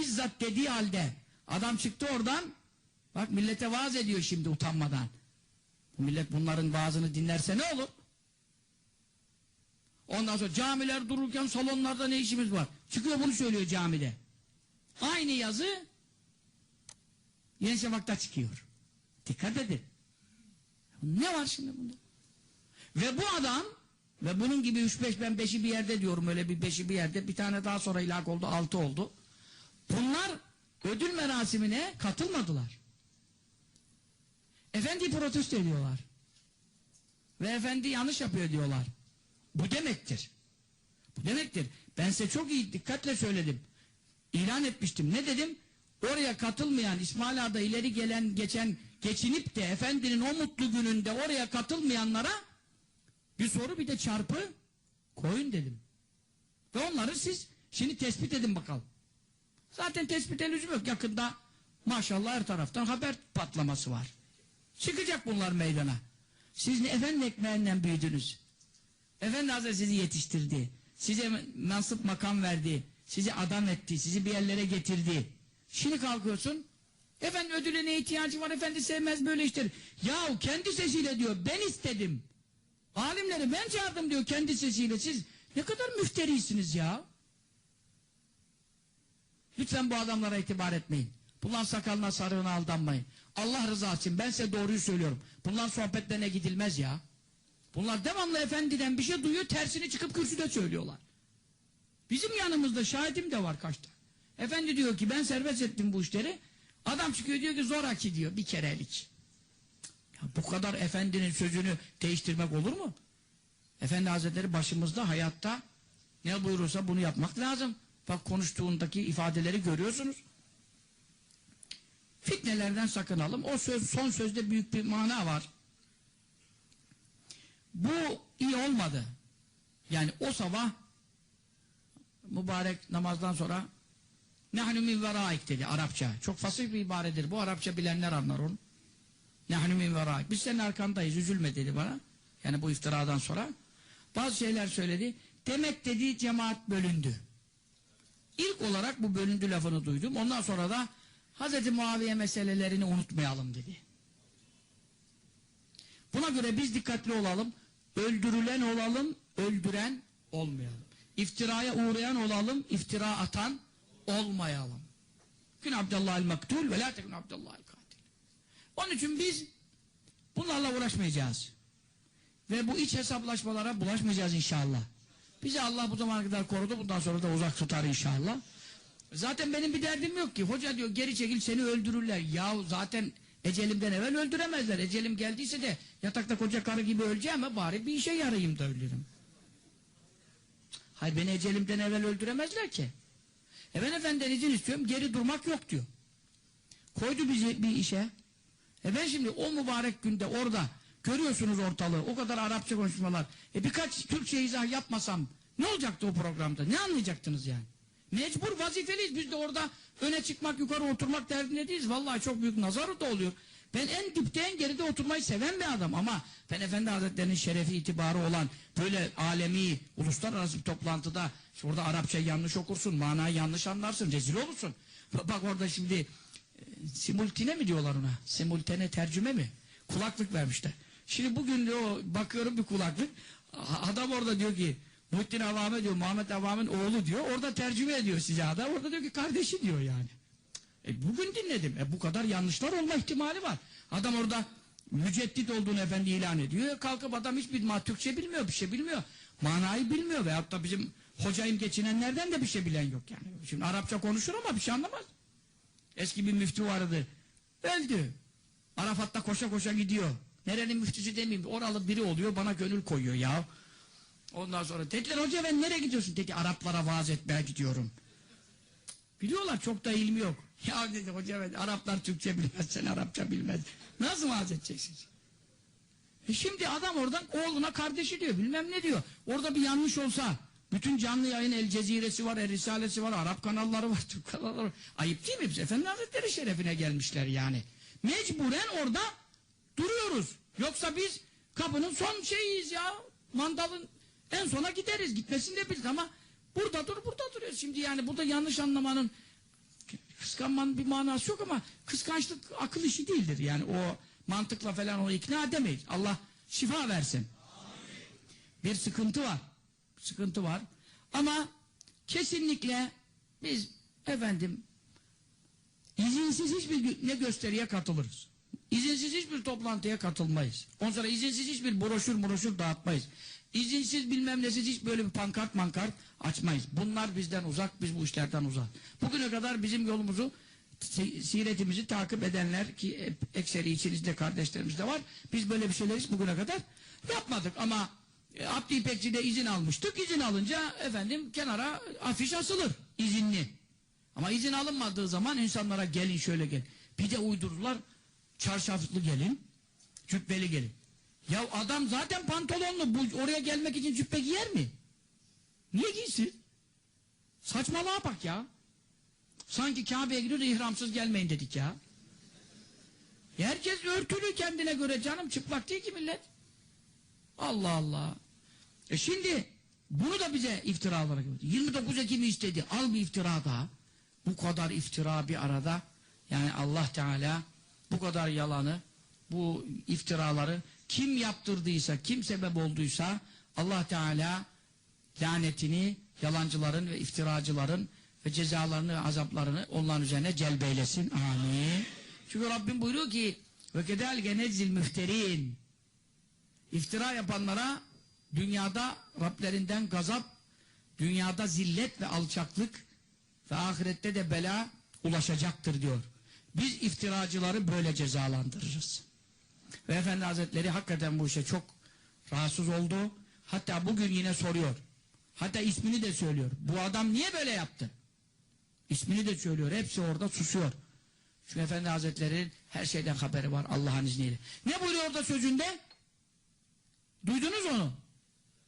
bizzat dediği halde adam çıktı oradan bak millete vaaz ediyor şimdi utanmadan. Millet bunların vaazını dinlerse ne olur? Ondan sonra camiler dururken salonlarda ne işimiz var? Çıkıyor bunu söylüyor camide. Aynı yazı Yeni Şafak'ta çıkıyor. Dikkat edin. Ne var şimdi bunda? Ve bu adam ve bunun gibi 3-5 ben 5'i bir yerde diyorum öyle bir 5'i bir yerde bir tane daha sonra ilak oldu 6 oldu. Bunlar ödül merasimine katılmadılar. Efendi protesto ediyorlar. Ve efendi yanlış yapıyor diyorlar. Bu demektir. Bu demektir. Ben size çok iyi dikkatle söyledim. İlan etmiştim. Ne dedim? Oraya katılmayan, İsmail Ağa'da ileri gelen, geçen, geçinip de efendinin o mutlu gününde oraya katılmayanlara bir soru bir de çarpı koyun dedim. Ve onları siz şimdi tespit edin bakalım. Zaten tespite lüzum yok. Yakında maşallah her taraftan haber patlaması var. Çıkacak bunlar meydana. Siz ne efendi ekmeğinden büyüdünüz. Efendi Hazretleri sizi yetiştirdi. Size mensup makam verdi. Sizi adam etti. Sizi bir yerlere getirdi. Şimdi kalkıyorsun. Efendi ödüle ne ihtiyacı var? Efendi sevmez böyle işler. Yahu kendi sesiyle diyor ben istedim. Alimleri ben çağırdım diyor kendi sesiyle. Siz ne kadar müfterisiniz ya. Lütfen bu adamlara itibar etmeyin. Bunların sakalına sarığına aldanmayın. Allah rızası için ben size doğruyu söylüyorum. Bunların sohbetlerine gidilmez ya. Bunlar devamlı efendiden bir şey duyuyor tersini çıkıp kürsüde söylüyorlar. Bizim yanımızda şahidim de var kaçta. Efendi diyor ki ben serbest ettim bu işleri. Adam çıkıyor diyor ki zoraki diyor bir kerelik. Ya bu kadar efendinin sözünü değiştirmek olur mu? Efendi Hazretleri başımızda hayatta ne buyurursa bunu yapmak lazım. Bak konuştuğundaki ifadeleri görüyorsunuz. Fitnelerden sakınalım. O söz, son sözde büyük bir mana var. Bu iyi olmadı. Yani o sabah mübarek namazdan sonra Nahnu min veraik dedi Arapça. Çok fasih bir ibaredir. Bu Arapça bilenler anlar onu. Nahnu min veraik. Biz senin arkandayız. Üzülme dedi bana. Yani bu iftiradan sonra. Bazı şeyler söyledi. Demek dedi cemaat bölündü. İlk olarak bu bölündü lafını duydum. Ondan sonra da Hz. Muaviye meselelerini unutmayalım dedi. Buna göre biz dikkatli olalım. Öldürülen olalım, öldüren olmayalım. İftiraya uğrayan olalım, iftira atan olmayalım. Gün Abdullah el-Maktul ve la tekun Abdullah el-Katil. Onun için biz bunlarla uğraşmayacağız. Ve bu iç hesaplaşmalara bulaşmayacağız inşallah. Bizi Allah bu zamana kadar korudu. Bundan sonra da uzak tutar inşallah. Zaten benim bir derdim yok ki. Hoca diyor geri çekil seni öldürürler. Yahu zaten ecelimden evvel öldüremezler. Ecelim geldiyse de yatakta koca karı gibi öleceğim ama bari bir işe yarayayım da ölürüm. Hayır beni ecelimden evvel öldüremezler ki. E ben efendiden izin istiyorum geri durmak yok diyor. Koydu bizi bir işe. E ben şimdi o mübarek günde orada görüyorsunuz ortalığı o kadar Arapça konuşmalar. E birkaç Türkçe izah yapmasam ne olacaktı o programda? Ne anlayacaktınız yani? Mecbur vazifeliyiz. Biz de orada öne çıkmak, yukarı oturmak derdinde değiliz. Vallahi çok büyük nazarı da oluyor. Ben en dipte, en geride oturmayı seven bir adam ama ben Efendi Hazretleri'nin şerefi, itibarı olan böyle alemi, uluslararası bir toplantıda orada Arapça yanlış okursun, manayı yanlış anlarsın, rezil olursun. Bak orada şimdi e, simultine mi diyorlar ona? Simultene tercüme mi? Kulaklık vermişler. Şimdi bugün diyor, bakıyorum bir kulaklık. Adam orada diyor ki Muhittin Avame diyor, Muhammed Avam'ın oğlu diyor. Orada tercüme ediyor size adam. Orada diyor ki kardeşi diyor yani. E bugün dinledim. E bu kadar yanlışlar olma ihtimali var. Adam orada müceddit olduğunu efendi ilan ediyor. E kalkıp adam hiçbir ma Türkçe bilmiyor, bir şey bilmiyor. Manayı bilmiyor veyahut da bizim hocayım geçinenlerden de bir şey bilen yok yani. Şimdi Arapça konuşur ama bir şey anlamaz. Eski bir müftü vardı. Öldü. Arafat'ta koşa koşa gidiyor. Nerenin müftüsü demeyeyim. Oralı biri oluyor bana gönül koyuyor ya. Ondan sonra dediler hoca ben nereye gidiyorsun? Dedi Araplara vaaz etmeye gidiyorum. Biliyorlar çok da ilmi yok. Ya dedi hoca ben Araplar Türkçe bilmez sen Arapça bilmez. Nasıl vaaz edeceksin? E şimdi adam oradan oğluna kardeşi diyor bilmem ne diyor. Orada bir yanlış olsa bütün canlı yayın El Ceziresi var, El Risalesi var, Arap kanalları var, Türk kanalları var. Ayıp değil mi? Biz Efendi Hazretleri şerefine gelmişler yani. Mecburen orada duruyoruz. Yoksa biz kapının son şeyiyiz ya. Mandalın en sona gideriz. Gitmesini de biliriz ama burada dur burada duruyoruz. Şimdi yani burada yanlış anlamanın kıskanmanın bir manası yok ama kıskançlık akıl işi değildir. Yani o mantıkla falan onu ikna edemeyiz. Allah şifa versin. Bir sıkıntı var. Sıkıntı var. Ama kesinlikle biz efendim izinsiz hiçbir ne gösteriye katılırız. İzinsiz hiçbir toplantıya katılmayız. Ondan sonra izinsiz hiçbir broşür broşür dağıtmayız. İzinsiz bilmem nesiz hiç böyle bir pankart mankart açmayız. Bunlar bizden uzak, biz bu işlerden uzak. Bugüne kadar bizim yolumuzu, si- siretimizi takip edenler ki ekseri içinizde kardeşlerimiz de var. Biz böyle bir şeyler hiç bugüne kadar yapmadık ama e, Abdi İpekçi'de izin almıştık. İzin alınca efendim kenara afiş asılır izinli. Ama izin alınmadığı zaman insanlara gelin şöyle gel. Bir de uydurdular çarşaflı gelin, cübbeli gelin. Ya adam zaten pantolonlu bu oraya gelmek için cübbe giyer mi? Niye giysin? Saçmalığa bak ya. Sanki Kabe'ye gidiyor da ihramsız gelmeyin dedik ya. Herkes örtülü kendine göre canım çıplak değil ki millet. Allah Allah. E şimdi bunu da bize iftira olarak gördü. 29 Ekim'i istedi. Al bir iftira daha. Bu kadar iftira bir arada. Yani Allah Teala bu kadar yalanı, bu iftiraları kim yaptırdıysa, kim sebep olduysa Allah Teala lanetini yalancıların ve iftiracıların ve cezalarını azaplarını onların üzerine celbeylesin. Amin. Çünkü Rabbim buyuruyor ki ve kedelge nezzil müfterin İftira yapanlara dünyada Rablerinden gazap, dünyada zillet ve alçaklık ve ahirette de bela ulaşacaktır diyor. Biz iftiracıları böyle cezalandırırız. Ve Efendi Hazretleri hakikaten bu işe çok rahatsız oldu. Hatta bugün yine soruyor. Hatta ismini de söylüyor. Bu adam niye böyle yaptı? İsmini de söylüyor. Hepsi orada susuyor. Çünkü Efendi Hazretleri'nin her şeyden haberi var Allah'ın izniyle. Ne buyuruyor orada sözünde? Duydunuz onu.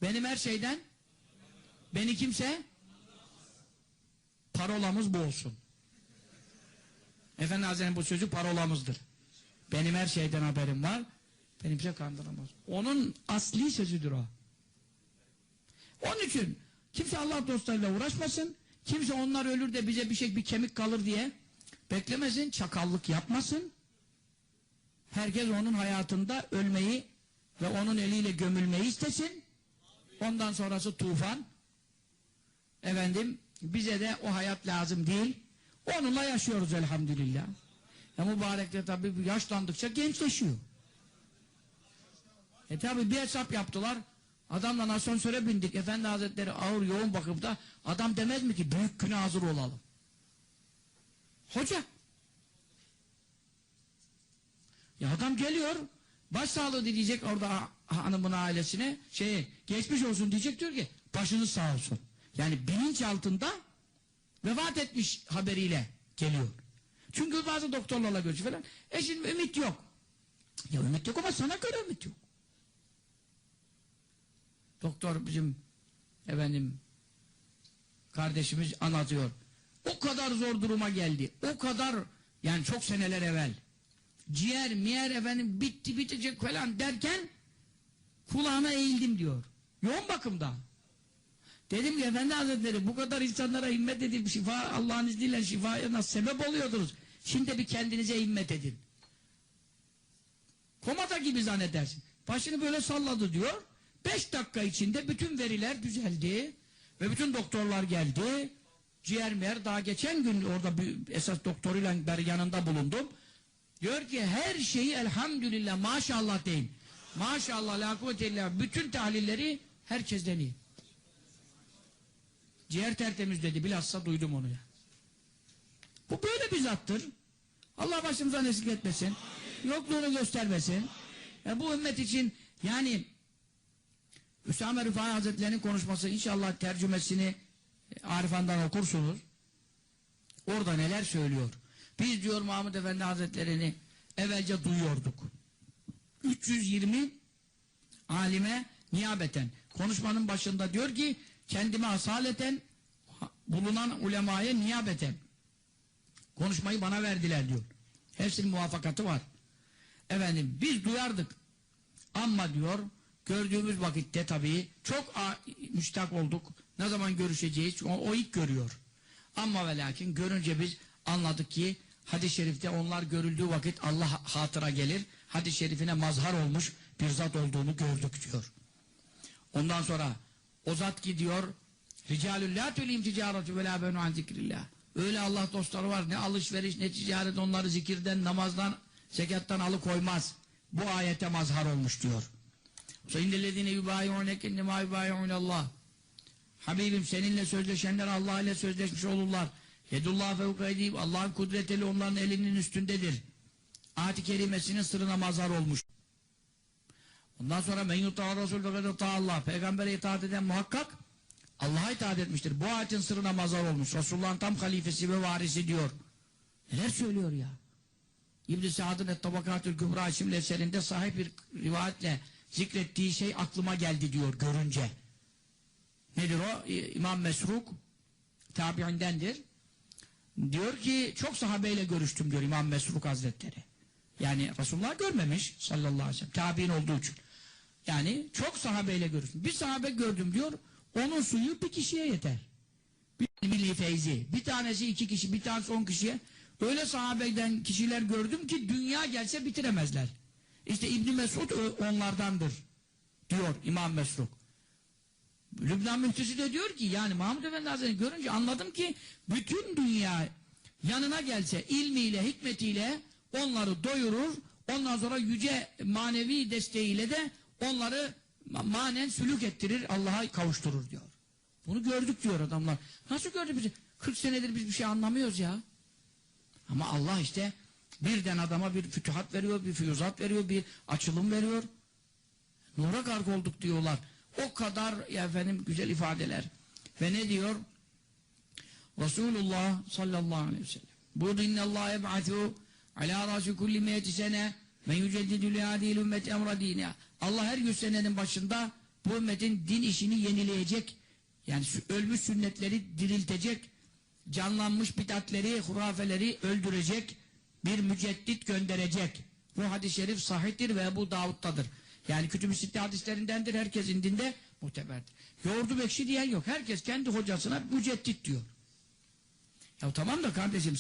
Benim her şeyden beni kimse parolamız bu olsun. Efendi Hazretleri'nin bu sözü parolamızdır. Benim her şeyden haberim var. Beni kimse kandıramaz. Onun asli sözüdür o. Onun için kimse Allah dostlarıyla uğraşmasın. Kimse onlar ölür de bize bir şey bir kemik kalır diye beklemesin. Çakallık yapmasın. Herkes onun hayatında ölmeyi ve onun eliyle gömülmeyi istesin. Ondan sonrası tufan. Efendim bize de o hayat lazım değil. Onunla yaşıyoruz elhamdülillah. Ya mübarek de tabi yaşlandıkça gençleşiyor. E tabi bir hesap yaptılar. Adamla asansöre bindik. Efendi Hazretleri ağır yoğun bakımda adam demez mi ki büyük güne hazır olalım. Hoca. Ya adam geliyor. Başsağlığı dileyecek orada hanımın ailesine şey geçmiş olsun diyecek diyor ki başınız sağ olsun. Yani bilinç altında vefat etmiş haberiyle geliyor. Çünkü bazı doktorlarla görüşüyor falan. E şimdi ümit yok. Ya ümit yok ama sana göre ümit yok. Doktor bizim efendim kardeşimiz anlatıyor. O kadar zor duruma geldi. O kadar yani çok seneler evvel. Ciğer, miyer efendim bitti bitecek falan derken kulağına eğildim diyor. Yoğun bakımda. Dedim ki Efendi Hazretleri bu kadar insanlara himmet edip şifa Allah'ın izniyle şifaya nasıl sebep oluyordunuz. Şimdi bir kendinize himmet edin. Komata gibi zannedersin. Başını böyle salladı diyor. Beş dakika içinde bütün veriler düzeldi. Ve bütün doktorlar geldi. Ciğer meğer daha geçen gün orada bir esas doktoruyla ben yanında bulundum. Diyor ki her şeyi elhamdülillah maşallah deyin. Maşallah la kuvvete illa bütün tahlilleri herkesten iyi. Ciğer tertemiz dedi. Bilhassa duydum onu ya. Bu böyle bir zattır. Allah başımızdan eksik etmesin. Yokluğunu göstermesin. E bu ümmet için yani Üsame Rıfai Hazretleri'nin konuşması inşallah tercümesini e, Arifan'dan okursunuz. Orada neler söylüyor. Biz diyor Mahmud Efendi Hazretleri'ni evvelce duyuyorduk. 320 alime niyabeten. Konuşmanın başında diyor ki kendime asaleten bulunan ulemaya niyabeten. Konuşmayı bana verdiler diyor. Hepsinin muvaffakatı var. Efendim biz duyardık. Ama diyor gördüğümüz vakitte tabii çok müştak olduk. Ne zaman görüşeceğiz? O, o ilk görüyor. Ama ve lakin görünce biz anladık ki hadis-i şerifte onlar görüldüğü vakit Allah hatıra gelir. Hadis-i şerifine mazhar olmuş bir zat olduğunu gördük diyor. Ondan sonra o zat ve la benu an. Öyle Allah dostları var. Ne alışveriş ne ticaret onları zikirden, namazdan, zekattan alıkoymaz. Bu ayete mazhar olmuş diyor. İnnellezine yubayi'uneke innema yubayi'unallah. Habibim seninle sözleşenler Allah ile sözleşmiş olurlar. Yedullah fevka edeyim. Allah'ın kudreteli onların elinin üstündedir. Ayet-i kerimesinin sırrına mazhar olmuş. Ondan sonra men ve Allah. Peygamber'e itaat eden muhakkak Allah'a itaat etmiştir. Bu ayetin sırrına mazhar olmuş. Resulullah'ın tam halifesi ve varisi diyor. Neler söylüyor ya? İbn-i Sa'd'ın Et-Tabakatül Kübra isimli eserinde sahip bir rivayetle zikrettiği şey aklıma geldi diyor görünce. Nedir o? İmam Mesruk tabiindendir. Diyor ki çok sahabeyle görüştüm diyor İmam Mesruk Hazretleri. Yani Resulullah görmemiş sallallahu aleyhi ve sellem. Tabi'in olduğu için. Yani çok sahabeyle görüştüm. Bir sahabe gördüm diyor. Onun suyu bir kişiye yeter. Bir milli feyzi. Bir tanesi iki kişi, bir tanesi on kişiye. Öyle sahabeden kişiler gördüm ki dünya gelse bitiremezler. İşte İbn Mesud onlardandır. Diyor İmam Mesruk. Lübnan müftüsü de diyor ki yani Mahmud Efendi Hazretleri görünce anladım ki bütün dünya yanına gelse ilmiyle, hikmetiyle onları doyurur. Ondan sonra yüce manevi desteğiyle de onları ma- manen sülük ettirir, Allah'a kavuşturur diyor. Bunu gördük diyor adamlar. Nasıl gördü bizi? 40 senedir biz bir şey anlamıyoruz ya. Ama Allah işte birden adama bir fütühat veriyor, bir füyüzat veriyor, bir açılım veriyor. Nura gark olduk diyorlar. O kadar ya efendim güzel ifadeler. Ve ne diyor? Resulullah sallallahu aleyhi ve sellem. Buyurdu innallâhe eb'atû alâ râsü kulli meyeti sene men yüceddidü lihâdîl ümmet emra dînâ. Allah her yüz senenin başında bu ümmetin din işini yenileyecek, yani ölmüş sünnetleri diriltecek, canlanmış bidatleri, hurafeleri öldürecek bir müceddit gönderecek. Bu hadis-i şerif sahihtir ve bu Davud'tadır. Yani kütüb-i sitte hadislerindendir. Herkesin dinde muteberdir. Yoğurdu bekşi diyen yok. Herkes kendi hocasına müceddit diyor. Ya tamam da kardeşim